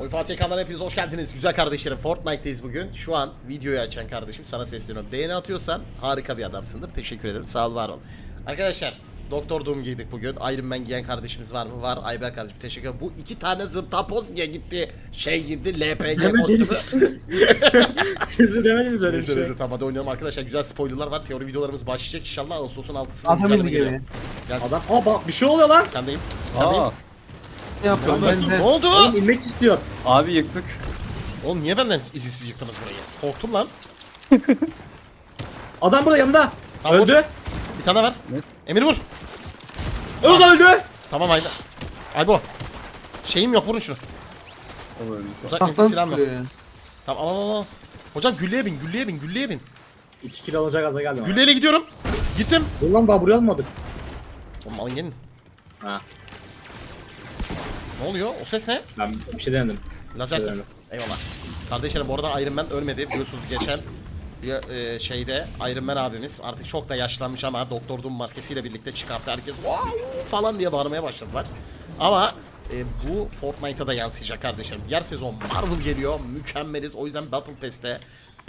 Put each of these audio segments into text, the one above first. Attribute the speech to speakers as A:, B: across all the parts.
A: Oy Fatih kanalına hepiniz hoş geldiniz. Güzel kardeşlerim Fortnite'teyiz bugün. Şu an videoyu açan kardeşim sana sesleniyorum. Beğeni atıyorsan harika bir adamsındır. Teşekkür ederim. Sağ ol var ol. Arkadaşlar Doktor Doom giydik bugün. Iron Man giyen kardeşimiz var mı? Var. Ayber kardeşim teşekkür ederim. Bu iki tane zırtapoz diye gitti. Şey gitti. LPG.
B: Siz mi demediniz öyle bir
A: Neyse
B: şey?
A: neyse tamam hadi oynayalım arkadaşlar. Güzel spoilerlar var. Teori videolarımız başlayacak inşallah. Ağustos'un 6'sında
C: Adam
A: güncelleme
C: indi
A: geliyor. Gel.
B: Adam aa bak bir şey oluyor lan.
A: Sendeyim. Sendeyim.
D: Aa,
C: Ne yapıyorum ben
A: Ne
C: de.
A: oldu?
B: Oğlum inmek istiyor.
D: abi yıktık.
A: Oğlum niye benden izinsiz yıktınız burayı? Korktum lan.
B: Adam burada yanımda.
A: Tamam,
B: öldü.
A: Bir tane var.
D: Ne?
A: Emir vur.
B: Öldü öldü.
A: Tamam Ayda. Aybo. Şeyim yok vurun şunu.
D: O böyle
A: Uzak
C: Tahtan
A: silahım yok. Tamam al al al. Hocam gülleye bin gülleye bin gülleye bin.
B: 2 kilo alacak gaza geldim. Gülle.
A: Gülleyle gidiyorum. Gittim.
B: Dur lan daha buraya almadık.
A: Oğlum alın gelin.
B: Ha
A: Ne oluyor? O ses ne?
B: ben bir şey denedim.
A: Lazer ses.
B: Evet.
A: Eyvallah. Kardeşlerim bu arada Iron Man ölmedi. Biliyorsunuz geçen bir e, şeyde Iron Man abimiz artık çok da yaşlanmış ama Doktor Doom maskesiyle birlikte çıkarttı. Herkes wow falan diye bağırmaya başladılar. Ama e, bu Fortnite'a da yansıyacak kardeşlerim. Diğer sezon Marvel geliyor. Mükemmeliz. O yüzden Battle Pass'te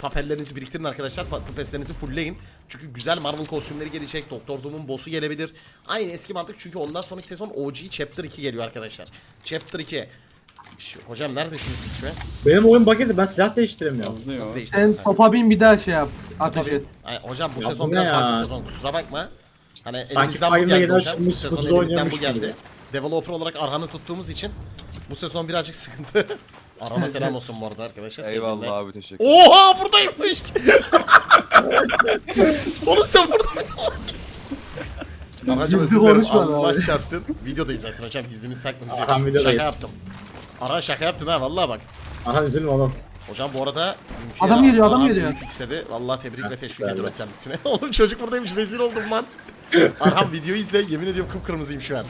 A: papellerinizi biriktirin arkadaşlar. Battle Pass'lerinizi fullleyin. Çünkü güzel Marvel kostümleri gelecek. Doktor Doom'un boss'u gelebilir. Aynı eski mantık çünkü ondan sonraki sezon OG Chapter 2 geliyor arkadaşlar. Chapter 2. Şu- Hocam neredesiniz siz şu an?
B: Benim oyun bug edildi ben silah değiştiremiyorum.
A: Nasıl
D: Yazıyor.
A: değiştirdin?
C: Sen topa bin bir daha şey yap. Ateş
A: Tabii.
C: et.
A: Ay, hocam bu
B: Ya
A: sezon
B: bu
A: biraz
B: ne
A: farklı
B: ya?
A: sezon kusura bakma. Hani
B: Sanki
A: elimizden bu geldi hocam. Bu sezon
B: kutuda
A: elimizden bu
B: oynuyormuş
A: geldi.
B: gibi.
A: Developer olarak Arhan'ı tuttuğumuz için bu sezon birazcık sıkıntı. Arhan'a selam olsun bu arada arkadaşlar.
D: Eyvallah
A: sevgiler.
D: abi teşekkür
A: Oha buradaymış. Oğlum sen burada mıydın? Arhacım özür dilerim
C: konuşma
A: Allah
C: abi.
A: çarpsın. Videodayız zaten hocam gizlimiz saklımız yok.
B: Arhan videodayız.
A: Şaka yaptım. Arhan şaka yaptım ha vallahi bak.
B: Aha üzülme oğlum.
A: Hocam bu arada
C: Adam geliyor, adam
A: Arhan
C: geliyor.
A: iyi fixledi. Vallahi tebrik ve teşvik ediyorum kendisine. Oğlum çocuk buradaymış rezil oldum lan. Arhan videoyu izle yemin ediyorum kıpkırmızıyım şu an.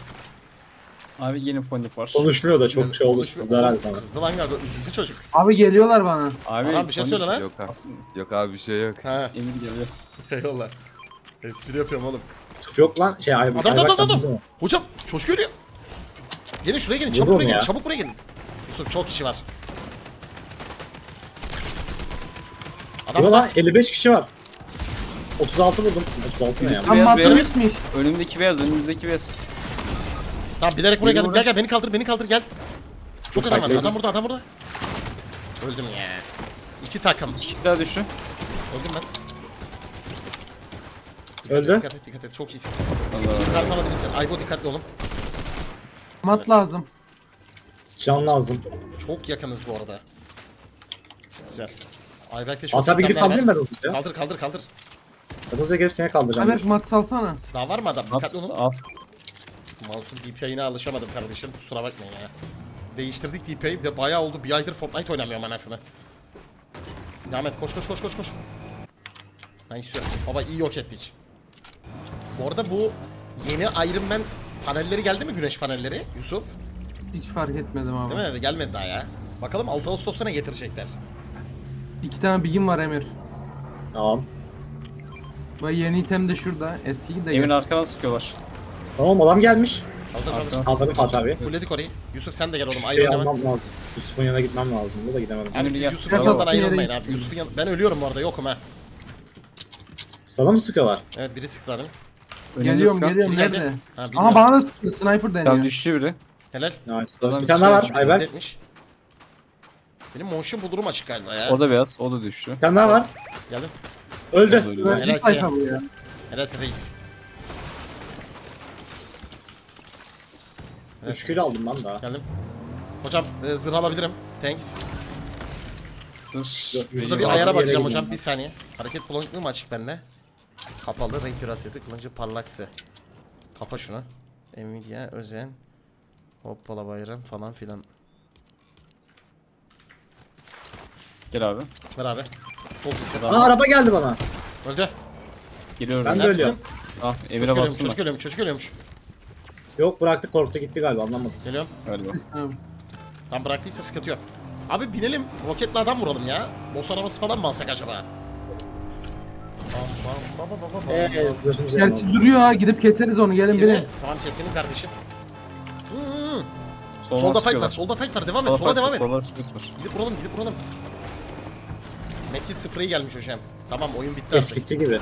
D: Abi yeni foni var.
B: Konuşmuyor da çok şey oldu
A: Konuşmuyor.
B: sizde herhalde sana.
A: Kızdı lan galiba üzüldü çocuk.
C: Abi geliyorlar bana.
D: Abi
A: Arhan bir şey söyle lan.
E: Yok abi. Yok abi bir şey yok.
A: Ha
D: Emin geliyor.
A: eyvallah. Espri yapıyorum oğlum.
B: Yok lan şey ay
A: Adam adam adam adam. Hocam çocuk ölüyor. Gelin şuraya gelin çabuk buraya gelin
B: ya.
A: çabuk buraya gelin. Yusuf çok kişi var. Adam adam.
B: lan 55 kişi var. 36 vurdum. 36 ne ya?
D: Birisi-
C: Ama
D: Beyaz. Önümdeki beyaz, önümüzdeki beyaz.
A: Tamam bilerek buraya geldim. Gel gel beni kaldır beni kaldır gel. Çok adam var. Adam burada adam burada. Öldüm ya. İki takım.
D: İki daha düştü.
A: Öldüm ben.
B: Öldü.
A: Dikkat et dikkat et çok iyisin.
D: Allah Allah.
A: Kart alabilirsin. Aybo dikkatli olun.
C: Mat lazım.
B: Can lazım.
A: Çok yakınız bu arada. Güzel. Ayberk'te çok
B: Aa tabii gidip
A: itemler var.
B: kaldırayım ben hızlıca.
A: Kaldır kaldır kaldır.
B: Hızlıca gelip seni kaldıracağım.
C: Ayberk mat salsana.
A: Daha var mı adam? Dikkatli olun.
D: al.
A: Mouse'un DPI'ine alışamadım kardeşim. Kusura bakmayın ya. Değiştirdik DPI'yi. Bir de bayağı oldu. Bir aydır Fortnite oynamıyorum anasını. Devam et. Koş koş koş koş koş. Nice. Baba iyi yok ettik. Bu arada bu yeni Iron Man panelleri geldi mi? Güneş panelleri Yusuf.
C: Hiç fark etmedim abi.
A: Değil mi? Gelmedi daha ya. Bakalım 6 Ağustos'ta ne getirecekler.
C: İki tane bigim var Emir.
B: Tamam.
C: Bak yeni item de şurada. Eskiyi de
D: Emin arkadan sıkıyorlar.
B: Tamam adam gelmiş.
D: Arkadan
B: Kaldırdım Fatih abi.
A: Fulledik orayı. Yusuf sen de gel oğlum.
B: Şey
A: Ayrı oynama.
B: almam lazım. Yusuf'un yanına gitmem lazım. Bu da gidemedim.
A: Abi siz. Yusuf'un yanından
C: Gel.
A: ayrılmayın abi. Yusuf'un yan... Ben ölüyorum bu arada yokum ha.
B: Sana mı sıkıyorlar?
A: Evet biri sıktı.
D: Önümde
C: Geliyorum geliyorum nerede?
A: Ha,
C: Aha
A: bilmiyorum.
C: bana da sıkıyor. Sniper
D: Tamam
C: deniyor.
D: düştü biri.
A: Helal.
B: Nice. Bir tane daha var. Ayberk.
A: Benim motion bulurum açık galiba ya.
D: O da beyaz, o da düştü.
B: Bir tane daha var.
A: Geldim.
B: Öldü.
D: Öldü.
A: Helal
C: Öldü
A: size.
C: bu ya.
A: Helal size reis. Helal
B: 3
A: size
B: kilo aldım lan daha.
A: Geldim. Hocam e, zırh alabilirim. Thanks.
D: Dur.
A: Şurada bir ayara bakacağım hocam. Bir saniye. Hareket bulanıklığı mı açık bende? Kapalı. Renk kürasyası. Kılıncı parlaksı. Kapa şunu. Nvidia, Özen. Hoppala bayram falan filan.
D: Gel abi.
A: Ver abi. Çok iyisin.
B: Aa araba geldi bana.
A: Öldü.
D: Geliyorum.
B: Ben de
A: Neredesin?
B: ölüyorum.
D: Ah
A: Çocuk
D: Emir'e
A: ölüyormuş,
D: bastım
A: çocuk
D: da.
A: ölüyormuş, çocuk ölüyormuş.
B: Yok bıraktı korktu gitti galiba anlamadım.
A: Geliyorum.
D: Galiba.
C: Tamam.
A: Tam bıraktıysa sıkıntı yok. Abi binelim. Roketli adam vuralım ya. Boss arabası falan mı alsak acaba?
B: Eee zırhım
C: Gerçi duruyor ha gidip keseriz onu gelin
A: Kime?
C: binin.
A: Tamam keselim kardeşim. Hı -hı. Solda fight var. Solda fight var. Devam et. Sola devam et. Gidip vuralım gidip vuralım. Medkit spreyi gelmiş hocam. Tamam oyun bitti artık.
B: Eskisi gibi.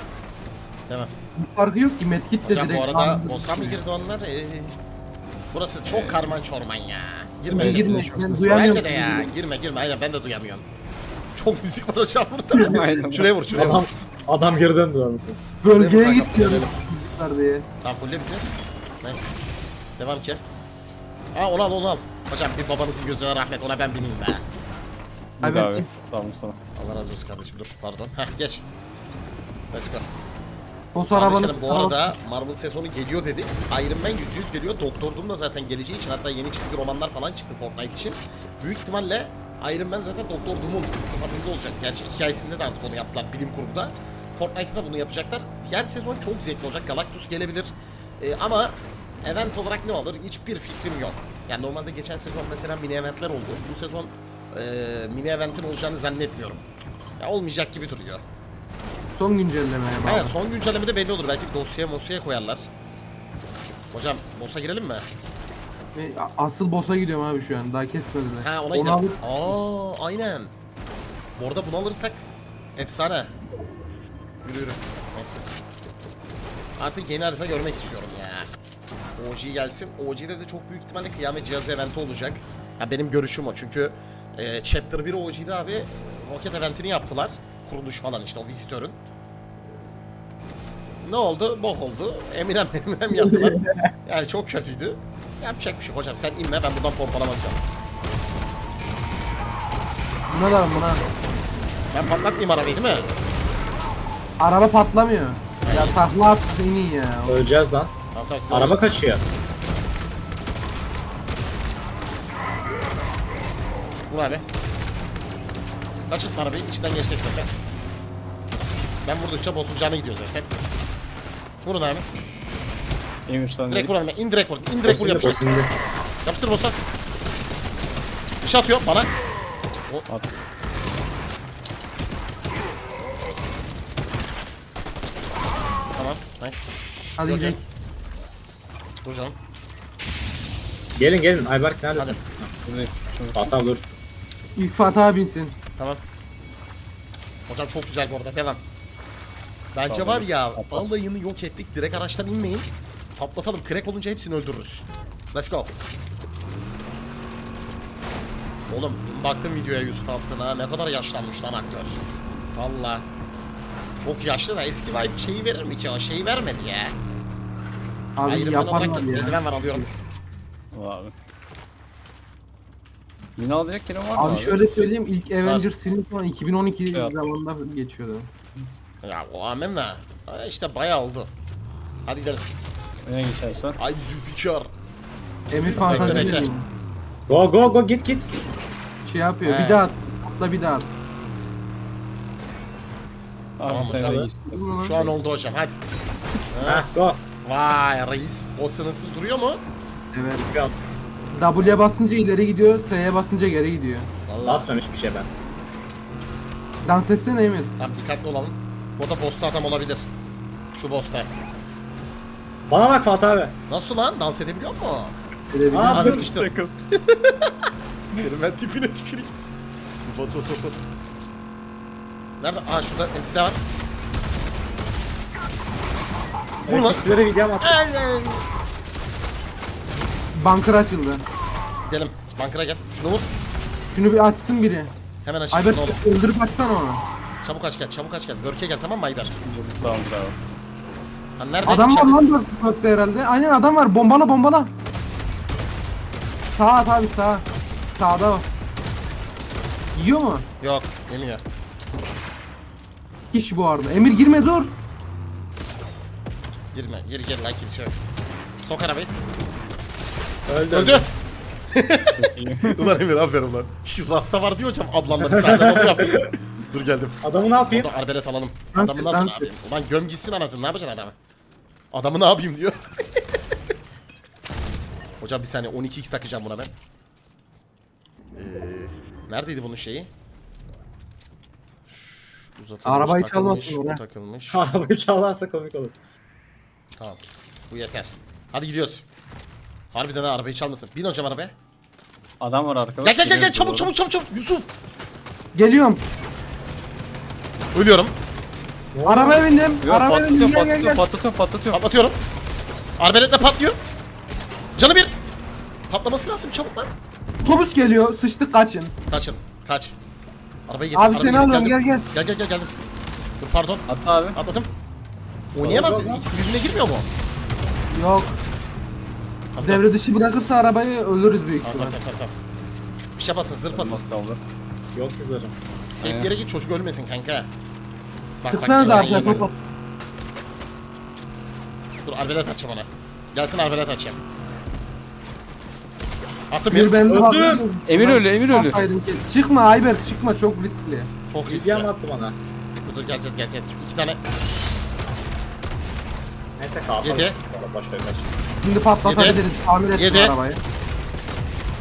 A: Tamam.
C: Bir farkı yok ki medkit de
A: Hocam
C: direkt
A: bu arada
C: anında
A: bossa mı
C: tutuyor.
A: girdi onlar? Ee, burası çok karman çorman ya. Girmesin.
C: girme. Ben duyamıyorum.
A: Bence de ya. Girme girme. Aynen ben de duyamıyorum. Çok müzik var hocam burada.
D: Aynen.
A: şuraya vur şuraya
B: Adam
A: vur.
B: adam geri döndü anasını.
C: Bölgeye
A: Buraya
C: git diyorum. çocuklar diye.
A: Tamam fulle bizi. Nice. Devam ki. Aa onu al onu al. Hocam bir babanızın gözüne rahmet ona ben bineyim be.
C: Evet.
D: abi. Sağ olun sana.
A: Allah razı olsun kardeşim dur pardon. Heh geç. Let's go.
C: Boss arabanı
A: bu arada Marvel sezonu geliyor dedik. Iron Man %100 geliyor. Doktor Doom da zaten geleceği için hatta yeni çizgi romanlar falan çıktı Fortnite için. Büyük ihtimalle Iron Man zaten Doktor Doom'un sıfatında olacak. Gerçek hikayesinde de artık onu yaptılar bilim kurguda. Fortnite'da da bunu yapacaklar. Diğer sezon çok zevkli olacak. Galactus gelebilir. Ee, ama event olarak ne olur? Hiçbir fikrim yok. Yani normalde geçen sezon mesela mini eventler oldu. Bu sezon e, mini eventin olacağını zannetmiyorum. Ya olmayacak gibi duruyor.
C: Son güncellemeye bağlı.
A: Evet son güncellemede belli olur. Belki dosyaya mosyaya koyarlar. Hocam boss'a girelim mi?
C: Asıl boss'a gidiyorum abi şu an. Daha kesmediler.
A: Ha ona
C: Onu
A: gidelim.
C: alıp
A: Aa aynen. Bu arada bunu alırsak efsane. Yürü yürü. Neyse. Artık yeni harita görmek istiyorum ya. OG gelsin. OG'de de çok büyük ihtimalle kıyamet cihazı eventi olacak. Ya benim görüşüm o çünkü e, Chapter 1 OG'de abi roket eventini yaptılar. Kuruluş falan işte o vizitörün. Ne oldu? Bok oldu. Eminem Eminem yaptılar. Yani çok kötüydü. Yapacak bir şey. Hocam sen inme ben buradan pompalamayacağım.
C: buna da buna.
A: Ben patlatmayayım arabayı değil mi?
C: Araba patlamıyor. Ya takla at seni ya.
B: Öleceğiz lan.
A: Tamam tamam. siz
B: Araba
A: oynayın.
B: kaçıyor.
A: Vur abi. Kaçırtma arabayı içinden geçecek zaten. Ben vurdukça canı gidiyor zaten. Vurun abi.
D: Emir sen
A: Direkt vur
D: reis.
A: abi. İn direkt vur. İn direkt vur yapıştır.
B: şimdi.
A: Yapıştır boss'a. Bir şey atıyor bana.
D: At.
A: Tamam. Nice.
C: Hadi
A: Yok,
C: gidelim.
A: yok. Dur canım.
B: Gelin gelin Ayberk neredesin?
A: Hadi.
D: Buradayım. Şunu-
B: Fatih dur.
C: İlk Fatih binsin.
A: Tamam. Hocam çok güzel bu arada. Devam. Bence var ya
D: Patlat.
A: alayını yok ettik. Direkt araçtan inmeyin. Patlatalım. Crack olunca hepsini öldürürüz. Let's go. Oğlum baktım videoya Yusuf Altın'a ne kadar yaşlanmış lan aktör. Valla. Çok yaşlı da eski vibe şeyi verir mi ki o şeyi vermedi ya.
C: Abi
A: olarak
C: yaparlar ya.
A: eldiven var alıyorum.
D: Al abi. Yine alacak yerim var mı
C: Abi
D: abi?
C: şöyle söyleyeyim ilk Avengers filmi falan 2012
D: Şey yap.
C: zamanında geçiyordu.
A: Ya o amenna. İşte bayağı oldu. Hadi gidelim.
D: Öne geçersen.
A: Ay Zülfikar.
C: Emir
A: bekle,
C: Fatih
A: bekle.
C: abi
B: Go go go git git.
C: şey yapıyor.
A: He.
C: Bir daha at. Atla bir daha at.
D: Abi
A: Tamam
D: sen
A: hocam.
D: reis.
A: Şu an oldu hocam hadi.
B: Heh go.
A: Vay reis. O sınırsız duruyor mu?
C: Evet.
B: Go.
C: W'ye basınca ileri gidiyor, S'ye basınca geri gidiyor.
A: Vallahi.
B: Basmamış bir şey ben.
C: Dans etsene Emir.
A: Tamam dikkatli olalım. Burada boss'ta adam olabilir. Şu boss'ta.
B: Bana bak Fatih abi.
A: Nasıl lan? Dans edebiliyor mu?
C: Edebiliyor.
B: Aa, dur.
A: sıkıştı. Senin ben tipine tüküreyim. Bas bas bas bas. Nerede? Aa şurada temsilde var. Vur
B: Evet,
A: lan.
B: kişilere video at.
A: Aynen.
C: Bunker açıldı.
A: Gidelim. Bankara gel. Şunu vur.
C: Şunu bir açsın biri.
A: Hemen aç
C: Ayber
A: şunu oğlum.
C: öldürüp açsana onu.
A: Çabuk aç gel. Çabuk aç gel. Work'e gel tamam mı Ayber?
D: Tamam bravo.
A: Lan nerede?
C: Adam var lan dört dörtte herhalde. Aynen adam var. Bombala bombala. Sağa at abi sağa. Sağda o. Yiyor mu?
A: Yok. Yemiyor.
C: Kişi bu arada. Emir girme dur.
A: Girme. Gir gir lan kimse yok. Sok arabayı.
B: Öldü.
A: Öldü. Ulan Emir aferin lan. Şş, rasta var diyor hocam ablamların sahiden onu yaptı. Dur geldim.
B: Adamı ne yapayım?
A: Burada arbelet alalım.
C: Dans
A: Adamı nasıl
C: dans
A: ne yapayım? Ulan göm gitsin anasını ne yapacaksın adamı? Adamı ne yapayım diyor. hocam bir saniye 12x takacağım buna ben. Ee, neredeydi bunun şeyi? Şş, Uzatılmış,
C: Arabayı
A: takılmış,
C: çalmasın oraya.
A: bu takılmış.
B: Arabayı çalarsa komik olur.
A: Tamam. Bu yeter. Hadi gidiyoruz. Harbiden ha arabayı çalmasın. Bin hocam arabaya.
D: Adam var arkada.
A: Gel gel gel çabuk çabuk çabuk çabuk. Yusuf.
C: Geliyorum.
A: Ölüyorum.
C: Arabaya bindim.
D: Yok
C: Arabaya bindim.
D: patlatıyor
C: Gel gel
D: patlatıyor
C: gel.
D: patlatıyor patlatıyor.
A: Patlatıyorum. Arbeletle patlıyor. Canı bir. Patlaması lazım çabuk lan.
C: Otobüs geliyor. Sıçtık kaçın.
A: Kaçın. Kaç. Arabayı getir.
C: Abi
A: arabayı
C: seni
A: getir,
C: alıyorum
A: geldim.
C: gel gel.
A: Gel gel gel geldim. Dur pardon.
D: Atla abi.
A: Atladım. Oynayamaz mıyız? İkisi birbirine girmiyor mu?
C: Yok.
A: Tamam,
C: Devre dışı bırakırsa arabayı ölürüz büyük
A: Tamam
C: ihtimal.
A: tamam tamam. tamam. Bir şey basın zırh basın.
D: Olmaz kaldı.
B: Yok kızarım.
A: Safe
D: Aynen.
A: yere git çocuk ölmesin kanka. Bak geliyor,
C: zaten
A: geliyor.
C: top.
A: Dur arbelet açacağım ona. Gelsin arbelet açacağım. Attım
C: Bir
A: bir.
C: bende
B: Öldüm.
C: var.
D: Emir ölü, Emir ölü.
C: atsaydın ki- Çıkma Ayberk çıkma çok riskli.
A: Çok riskli.
B: Bilgi attı bana.
A: Dur dur geleceğiz geleceğiz. Şu iki tane.
B: Neyse kalkalım.
A: Yedi.
B: Boş ver kaç.
C: Şimdi patlatabiliriz. Tamir ettim
A: Yedi.
C: arabayı.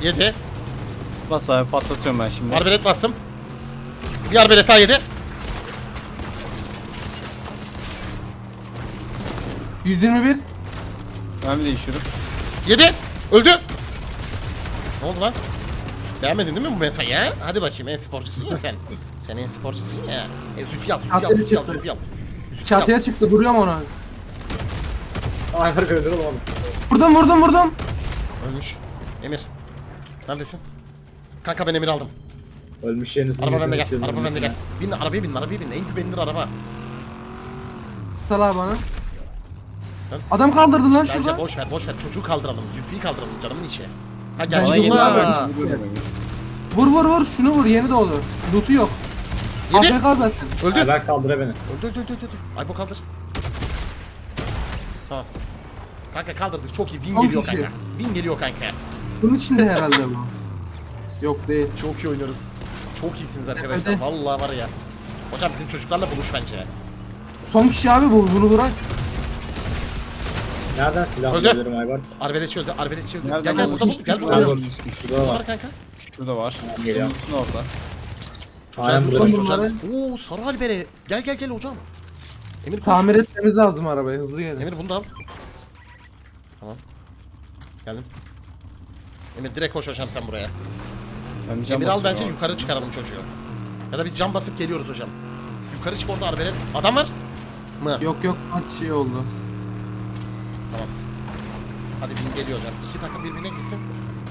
A: Yedi.
D: Bas abi patlatıyorum ben şimdi.
A: Arbelet bastım. Bir arbelet daha yedi.
C: 121.
D: Ben bir değişiyorum.
A: Yedi. Öldü. Ne oldu lan? Beğenmedin değil mi bu metayı ha? Hadi bakayım en sporcusun ya sen. Sen en sporcusun ya. E, Zülfü al, Zülfü
C: Çatıya
A: Zülfü
C: çıktı.
A: Zülfü al. Zülfü al.
C: Çatıya çıktı duruyorum ona.
B: Ayber öldür oğlum.
C: Vurdum vurdum vurdum.
A: Ölmüş. Emir. Neredesin? Kanka ben Emir aldım.
B: Ölmüş yerinizin
A: Araba bende gel. Araba bende gel. Bin arabaya bin, arabaya bin. En güvenilir araba.
C: Sal abi bana. Adam kaldırdı lan
A: Bence
C: şurada.
A: boş ver, boş ver. Çocuğu kaldıralım. Zülfü'yü kaldıralım canımın içi. Ha
D: abi. Vuruyorum Emir.
C: Vur vur vur şunu vur yeni doğdu. Loot'u yok.
A: Yedi.
C: AFK zaten.
A: Öldü.
B: Ayber kaldıra beni.
A: Öldü, öldü, öldü, öldü. Aybo kaldır. Tamam. Kanka kaldırdık. Çok iyi. Win
C: Çok
A: geliyor
C: iyi.
A: kanka. Win geliyor kanka.
C: Bunun içinde herhalde bu. Yok değil.
A: Çok iyi oynuyoruz. Çok iyisiniz arkadaşlar.
C: Hadi.
A: Vallahi var ya. Hocam bizim çocuklarla buluş bence.
C: Son kişi abi bu. Bunu bırak.
B: Nereden silah
A: Öldü.
B: bulabilirim Ayber?
A: Arbeletçi öldü. Arbeletçi öldü.
D: Nereden
A: Gel gel
D: buldun?
A: burada bul. Gel burada bul.
B: Şurada
A: Var
B: var.
A: kanka.
D: Şurada var.
B: Tamam, geliyorum.
D: Senin üstün orada.
B: Aynen
A: vursana
C: burada.
A: Oo sarı albere. Gel gel gel hocam. Emir koş.
C: Tamir etmemiz lazım arabayı hızlı gelin.
A: Emir bunu da al. Tamam. Geldim. Emir direkt koş hocam sen buraya.
D: Ben bir cam
A: Emir al
D: basıyorum
A: bence
D: abi.
A: yukarı çıkaralım çocuğu. Ya da biz cam basıp geliyoruz hocam. Yukarı çık orada arbelet. Adam var mı?
C: Yok yok maç şey oldu.
A: Hadi bin geliyor hocam. İki takım birbirine gitsin.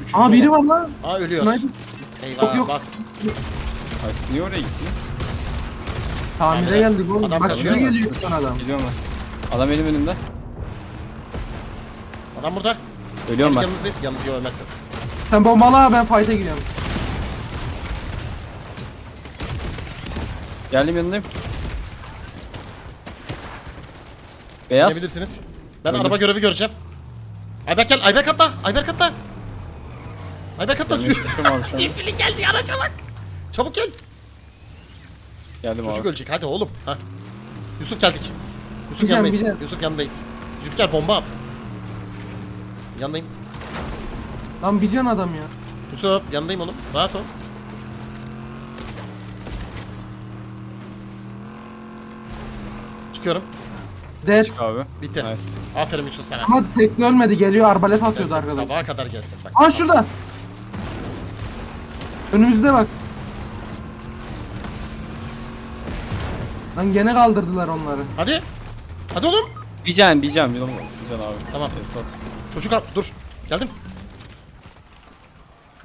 A: Üçüncü
C: Aa biri var lan.
A: Aa ölüyoruz.
C: Sniper.
A: Eyvah
C: Yok, yok.
A: bas.
D: Ay siz niye oraya gittiniz?
C: Tamire
A: Aynen.
C: geldik oğlum.
A: Adam
C: Bak
A: kaçıyor
C: şuraya
A: mu?
C: geliyor son adam.
D: Gidiyorum ben. Adam benim önümde.
A: Adam burada.
D: Ölüyorum ben.
A: Yanınızdayız. Yalnız yok ölmezsin.
C: Sen bombala ben fight'a gidiyorum.
D: Geldim yanındayım. Beyaz.
A: Gidebilirsiniz. Ben
D: Öldüm.
A: araba görevi göreceğim. Ayberk gel. Ayberk atla. Ayberk atla. Ayberk atla.
D: Ben
A: Zül-
D: yaşıyorum abi şu an.
A: Zülfülü geldi araca bak. Çabuk gel.
D: Geldim
A: Çocuk
D: abi.
A: ölecek hadi oğlum. Ha. Yusuf geldik. Yusuf
C: Güzel,
A: yanındayız.
C: güzel.
A: Yusuf yanındayız. Zülfikar bomba at. Yanındayım.
C: Lan bir can adam ya.
A: Yusuf yanındayım oğlum. Rahat ol. Çıkıyorum.
C: Dead.
D: Çık abi.
A: Bitti.
D: Nice.
A: Aferin Yusuf sana.
C: Ama tekli ölmedi geliyor arbalet atıyordu
A: Gelsin,
C: arkadan.
A: sabaha kadar gelsin bak.
C: Aa
A: sabah.
C: şurada. Önümüzde bak. Lan gene kaldırdılar onları.
A: Hadi. Hadi oğlum.
D: Bir can, bir can, bir can, bir can abi.
A: Tamam.
D: Esat.
A: Çocuk al. Dur. Geldim.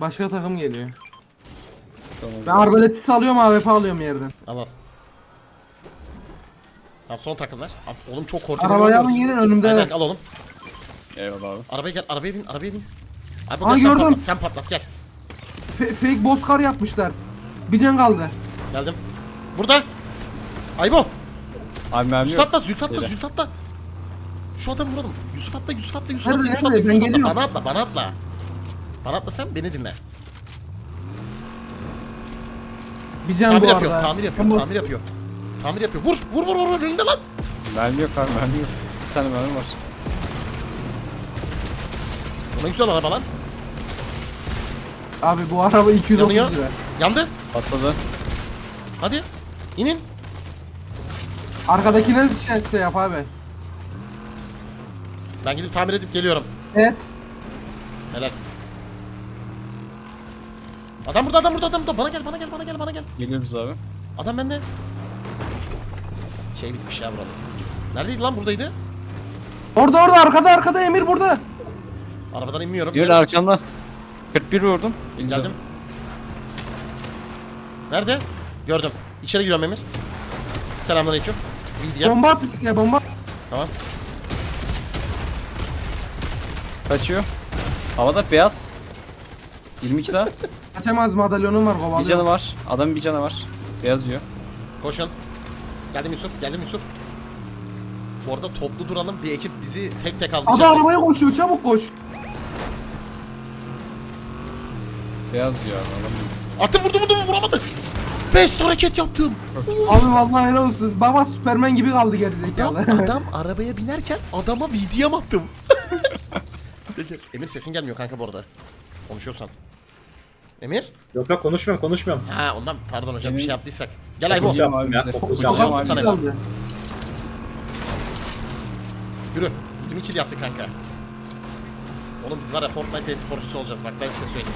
C: Başka takım geliyor.
D: Tamam,
C: Ben arbaleti salıyorum AWP alıyorum yerden.
A: Al al. Tamam son takımlar. Af- Oğlum çok korkuyorum.
C: Arabayı alın gelin önümde.
A: Ayberk al oğlum.
D: Eyvallah abi.
A: Arabaya gel. Arabaya bin. Arabaya bin. Abi
C: Aa,
A: gel sen
C: gördüm.
A: patlat. Sen patlat gel.
C: F- fake bozkar yapmışlar. Bir can kaldı.
A: Geldim. Burada. Aybo.
D: Abi mermi
A: Yusuf
D: yok.
A: atla. Zülfü atla.
D: Şeyde.
A: Zülfü atla. Şu adamı vuralım. Yusuf atla. Yusuf atla. Yusuf
C: Nerede,
A: atla. Yusuf atla.
C: nerede? Ben
A: Yusuf atla.
C: geliyorum.
A: Bana atla. Bana atla. Bana atla sen beni dinle.
C: Bir can
A: Tamir
C: bu
A: yapıyor.
C: arada.
A: Tamir yapıyor. Tamir yapıyor. Tamir yapıyor. Vur. Vur vur vur. Önünde lan.
D: Mermi yok abi, mermi yok. Bir tane mermi var.
A: Bu ne güzel araba lan.
C: Abi bu araba 230
A: Yanıyor.
C: lira.
A: Yandı.
D: Patladı.
A: Hadi. İnin.
C: Arkadakine şey yap abi.
A: Ben gidip tamir edip geliyorum.
C: Evet.
A: Helal. Adam burada adam burada adam burada. Bana gel bana gel bana gel bana gel.
D: Geliyoruz abi.
A: Adam bende. Şey bitmiş ya burada. Neredeydi lan buradaydı?
C: Orada orada arkada arkada Emir burada.
A: Arabadan inmiyorum.
D: Diyor
A: Nerede?
D: arkanda. 41 vurdum.
A: Geldim. Nerede? Gördüm. İçeri giriyorum Emir. Selamünaleyküm. Video.
C: Bomba at üstüne bomba.
A: Tamam.
D: Kaçıyor. Havada beyaz. 22 daha.
C: Kaçamaz madalyonum var
D: bir
C: kovalıyor.
D: canı var. Adamın bir canı var. Beyaz yiyor.
A: Koşun. Geldim Yusuf. Geldim Yusuf. Bu arada toplu duralım. Bir ekip bizi tek tek
C: Abi
A: alacak.
C: arabaya koşuyor çabuk koş.
D: Beyaz yiyor abi. Adam yiyor.
A: Attım vurdum vurdum vuramadı. Best hareket yaptım.
C: Abi vallahi helal olsun. Baba Süpermen gibi kaldı gerizekalı.
A: Adam, adam arabaya binerken adama VDM attım. Emir sesin gelmiyor kanka bu arada. Konuşuyorsan. Emir?
B: Yok yok konuşmuyorum konuşmuyorum.
A: Ha ondan pardon hocam bir şey yaptıysak. Gel Aybo.
D: Abi
B: ya. yaptım.
D: abi
A: sana
D: bize.
C: kaldı.
A: Yürü. 20 kill yaptık kanka. Oğlum biz var ya Fortnite e-sporcusu olacağız bak ben size söyleyeyim.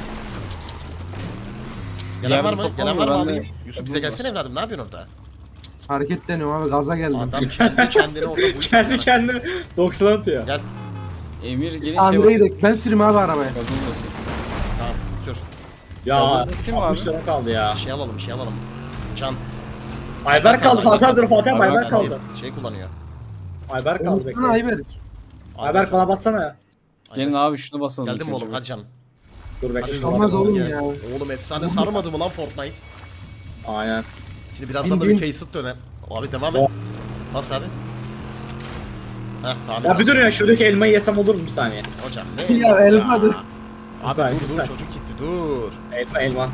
A: Gelen var mı? Gelen var mı
D: ben de-
A: alayım? Yusuf bize gelsene evladım ne yapıyorsun orada?
C: Hareketleniyorum abi gaza geldim.
A: Adam kendi kendine orada bu
B: Kendi kendine 90 atıyor.
A: Gel
D: Emir gelin şey
C: Amire
D: basın.
C: gidelim. Ben sürüm abi arabaya.
D: Gazozlasın.
A: tamam sür.
B: Ya
D: Kaldırdınız kim abi?
B: 60 tane kaldı ya.
A: Şey alalım şey alalım. Can.
B: Ayber kaldı Fatih dur Fatih abi
D: Ayber
B: Ayber kaldı.
A: Şey kullanıyor.
B: Ayber kaldı bekle.
C: Ayberk.
B: Ayber bana bassana ya.
D: Gelin abi şunu basalım.
A: Geldin mi oğlum hadi Can.
B: Dur bekle.
C: Olmaz oğlum
A: gel.
C: ya.
A: Oğlum efsane sarmadı mı lan Fortnite?
B: Aynen.
A: Şimdi birazdan da bir
C: bin.
A: face it döner. Abi devam et.
B: Oh.
A: Bas abi. Heh tamam.
B: Ya bir dur ya şuradaki elmayı yesem olur mu bir saniye?
A: Hocam ne
C: Ya,
A: elması
C: elma dur.
A: Abi
B: saniye,
A: dur dur
B: saniye.
A: çocuk gitti dur.
B: Elma elma.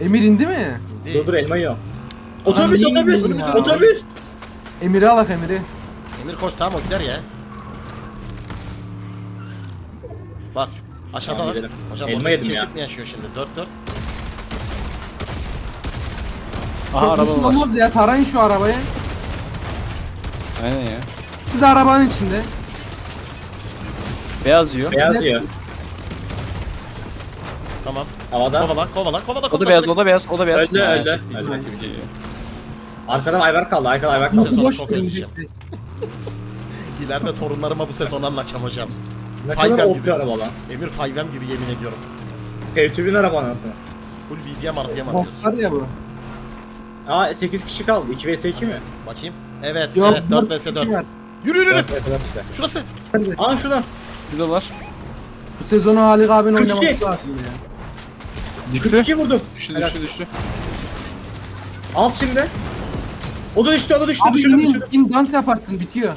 C: Emir indi mi?
A: İndi.
B: Dur dur elma yiyor. Otobüs
C: iyi
B: otobüs
C: yedin ya.
B: otobüs.
C: Emir'i alak Emir'i.
A: Emir koş tamam o gider ya. Bas. Aşağıda
B: Tamam,
A: var.
B: gidelim.
A: Hocam
B: Elma
A: orada
B: yedim
A: iki
B: ya.
A: ekip mi yaşıyor şimdi? 4 4.
D: Aha araba var.
C: Olmaz ya tarayın şu arabayı.
D: Aynen ya.
C: Siz de arabanın içinde.
D: Beyaz yiyor.
B: Beyaz yiyor.
A: Tamam.
B: Havada.
A: Kovala kovala kovala
D: O
A: kovala.
D: da beyaz, o da beyaz, o da beyaz.
B: Öldü, öldü, öldü.
D: Çok iyi.
B: Arkadan Ayber kaldı. Arkadan Ayber
A: Bu
B: kaldı.
A: sezonu çok özleyeceğim. İleride torunlarıma bu sezonu anlatacağım hocam.
B: Ne kadar
A: gibi.
B: OP araba lan.
A: Emir Fayvem gibi yemin ediyorum.
B: Tevtübün araba anasını.
A: Full VDM RDM atıyorsun.
C: var ya bu.
B: Aa 8 kişi kaldı. 2 vs 2 mi?
A: Bakayım. Evet evet 4
C: dört
A: vs
C: kişi
A: 4.
C: var.
A: Yürü yürü yürü.
B: Evet evet evet işte.
A: Şurası.
B: Aa şuradan.
D: Şuradalar.
C: Bu sezonu Halik abinin
B: 42.
C: oynaması lazım ya.
D: Düştü.
B: 42 vurdum.
D: Düştü,
B: Helal.
D: düştü, düştü.
B: Alt şimdi. O da düştü, o da düştü,
C: Abi
B: düşürdüm,
C: in,
B: düşürdüm.
C: in dans yaparsın bitiyor.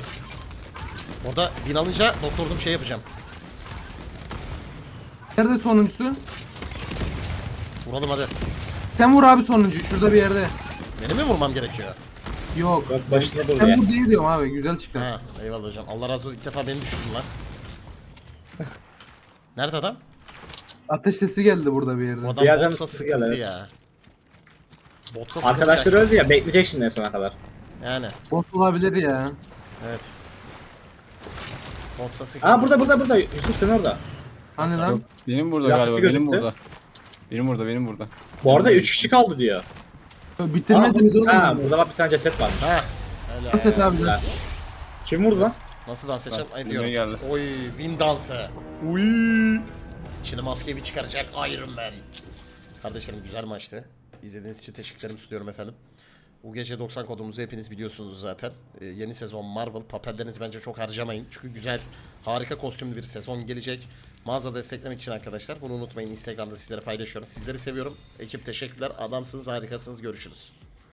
A: Orada bin alınca doktordum şey yapacağım.
C: Nerede sonuncusu?
A: Vuralım hadi.
C: Sen vur abi sonuncuyu şurada bir yerde.
A: Beni mi vurmam gerekiyor?
C: Yok.
B: Yok, başında dur
C: Sen vur diye diyorum abi güzel çıkar.
A: Ha eyvallah hocam. Allah razı olsun ilk defa beni düşürdün lan. Nerede adam?
C: Ateş sesi geldi burada bir
A: Bu
C: yerde.
A: adam
B: Bir yerden
A: sıkıntı
B: geldi.
A: ya. Botsa sıkıntı ya.
B: öldü ya, bekleyecek şimdi en sona kadar.
A: Yani
C: Bot olabilir ya.
A: evet. Botsa sıkıntı.
B: Aa burada, burada, burada. Yusuf sen orada.
C: Hani
A: Nasıl?
C: lan?
D: Benim burada
B: Silahlısı
D: galiba, benim
B: gözüktü.
D: burada. Benim burada, benim burada.
B: Bu arada 3 kişi kaldı diyor.
C: Bitirmediniz
B: Aa,
C: oğlum.
B: ha, burada bak bir tane ceset var.
A: Ha. Öyle.
C: abi.
B: Güzel. Kim vurdu lan?
A: Nasıl dans edeceğim? Ay diyorum.
D: geldi.
A: Oy bin dansı. Uy. Şimdi maskeyi bir çıkaracak Iron Man. Kardeşlerim güzel maçtı. İzlediğiniz için teşekkürlerimi sunuyorum efendim. UGC 90 kodumuzu hepiniz biliyorsunuz zaten. Ee, yeni sezon Marvel. Papellerinizi bence çok harcamayın. Çünkü güzel, harika kostümlü bir sezon gelecek. Mağaza desteklemek için arkadaşlar. Bunu unutmayın. Instagram'da sizlere paylaşıyorum. Sizleri seviyorum. Ekip teşekkürler. Adamsınız, harikasınız. Görüşürüz.